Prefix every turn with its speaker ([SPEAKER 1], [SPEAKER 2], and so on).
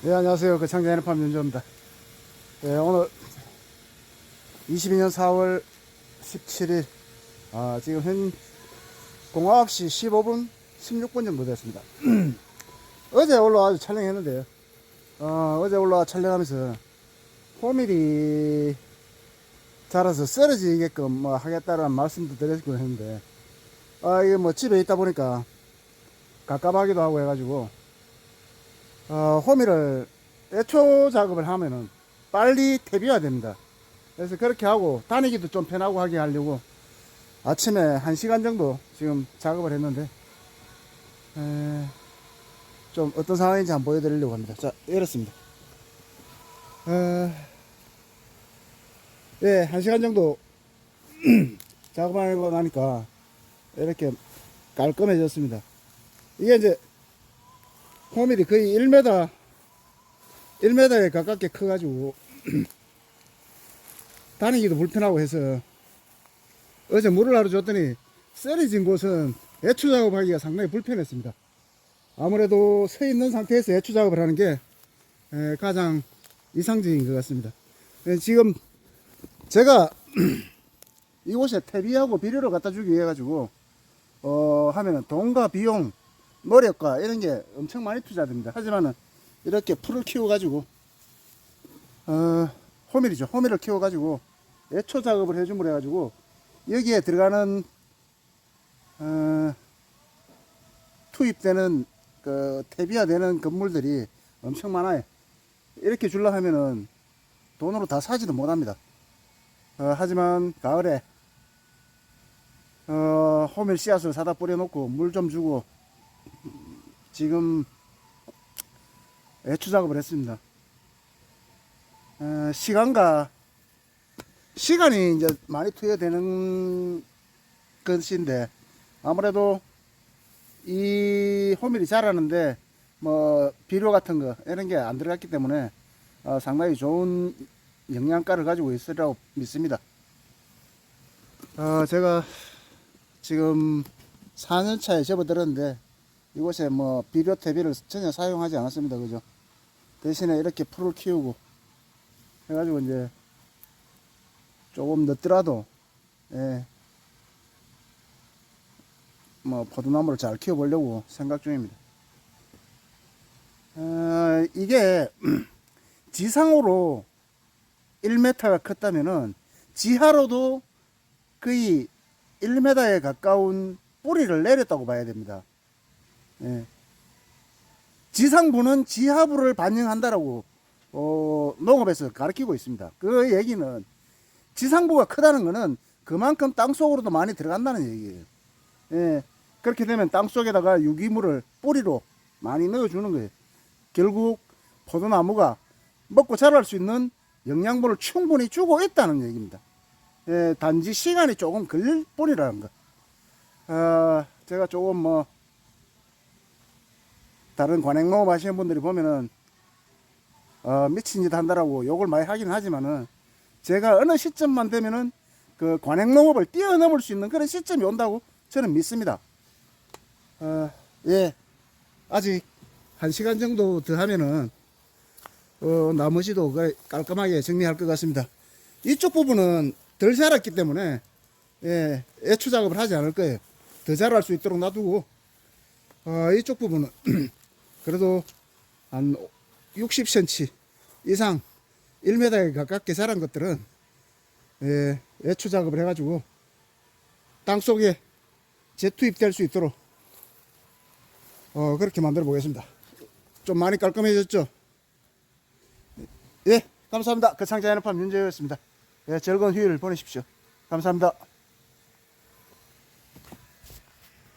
[SPEAKER 1] 네, 안녕하세요. 그 창자 해내팜 윤조입니다. 네, 오늘 22년 4월 17일, 아, 지금 현 09시 15분, 16분 정도 됐습니다. 어제 올라와서 촬영했는데요. 어, 어제 올라와 촬영하면서 호밀이 자라서 쓰러지게끔 뭐 하겠다라는 말씀도 드렸고 했는데, 아, 이게 뭐 집에 있다 보니까 갑갑하기도 하고 해가지고, 어, 호미를 애초 작업을 하면은 빨리 퇴비해야 됩니다. 그래서 그렇게 하고 다니기도 좀 편하고 하게 하려고 아침에 한 시간 정도 지금 작업을 했는데 에, 좀 어떤 상황인지 한번 보여드리려고 합니다. 자, 이렇습니다. 어, 예, 한 시간 정도 작업하고 나니까 이렇게 깔끔해졌습니다. 이게 이제 호밀이 거의 1m, 1m에 가깝게 커가지고, 다니기도 불편하고 해서, 어제 물을 하루 줬더니, 쓰러진 곳은 애추 작업하기가 상당히 불편했습니다. 아무래도 서 있는 상태에서 애추 작업을 하는 게 에, 가장 이상적인 것 같습니다. 에, 지금 제가 이곳에 퇴비하고 비료를 갖다 주기 위해 가지고 어 하면은 돈과 비용 노력과 이런 게 엄청 많이 투자됩니다. 하지만은 이렇게 풀을 키워가지고 어 호밀이죠. 호밀을 키워가지고 애초 작업을 해줌으로 해가지고 여기에 들어가는 어 투입되는 그 퇴비화 되는 건물들이 엄청 많아요. 이렇게 줄라 하면은 돈으로 다 사지도 못합니다. 어, 하지만 가을에 어, 호밀 씨앗을 사다 뿌려놓고 물 좀 주고 지금 애추 작업을 했습니다. 어, 시간과 시간이 이제 많이 투여되는 것인데 아무래도 이 호밀이 자라는데 뭐 비료 같은 거 이런 게 안 들어갔기 때문에 어, 상당히 좋은 영양가를 가지고 있으리라고 믿습니다. 어, 제가 지금 4년 차에 접어들었는데 이곳에 뭐 비료 퇴비를 전혀 사용하지 않았습니다. 그죠? 대신에 이렇게 풀을 키우고 해가지고 이제 조금 늦더라도 예, 뭐 포도나무를 잘 키워보려고 생각 중입니다. 어, 이게 지상으로 1m가 컸다면은 지하로도 거의 1m에 가까운 뿌리를 내렸다고 봐야 됩니다. 예. 지상부는 지하부를 반영한다라고 어, 농업에서 가르치고 있습니다. 그 얘기는 지상부가 크다는 것은 그만큼 땅 속으로도 많이 들어간다는 얘기예요. 예. 그렇게 되면 땅 속에다가 유기물을 뿌리로 많이 넣어주는 거예요. 결국 포도나무가 먹고 자랄 수 있는 영양분을 충분히 주고 있다는 얘기입니다. 예, 단지 시간이 조금 걸릴 뿐이라는 거. 어, 제가 조금 뭐 다른 관행농업 하시는 분들이 보면은 어, 미친 짓 한다라고 욕을 많이 하긴 하지만은 제가 어느 시점만 되면은 그 관행농업을 뛰어넘을 수 있는 그런 시점이 온다고 저는 믿습니다. 어, 예, 아직 한 시간 정도 더 하면은 어, 나머지도 그 깔끔하게 정리할 것 같습니다. 이쪽 부분은 덜 자랐기 때문에 예, 애추 작업을 하지 않을 거예요. 더 자랄 수 있도록 놔두고 어, 이쪽 부분은 그래도 한 60cm 이상 1m에 가깝게 자란 것들은 예, 애추 작업을 해가지고 땅 속에 재투입될 수 있도록 어, 그렇게 만들어 보겠습니다. 좀 많이 깔끔해졌죠? 예, 감사합니다. 그 상자 에너팜 윤재였습니다. 예, 즐거운 휴일 보내십시오. 감사합니다.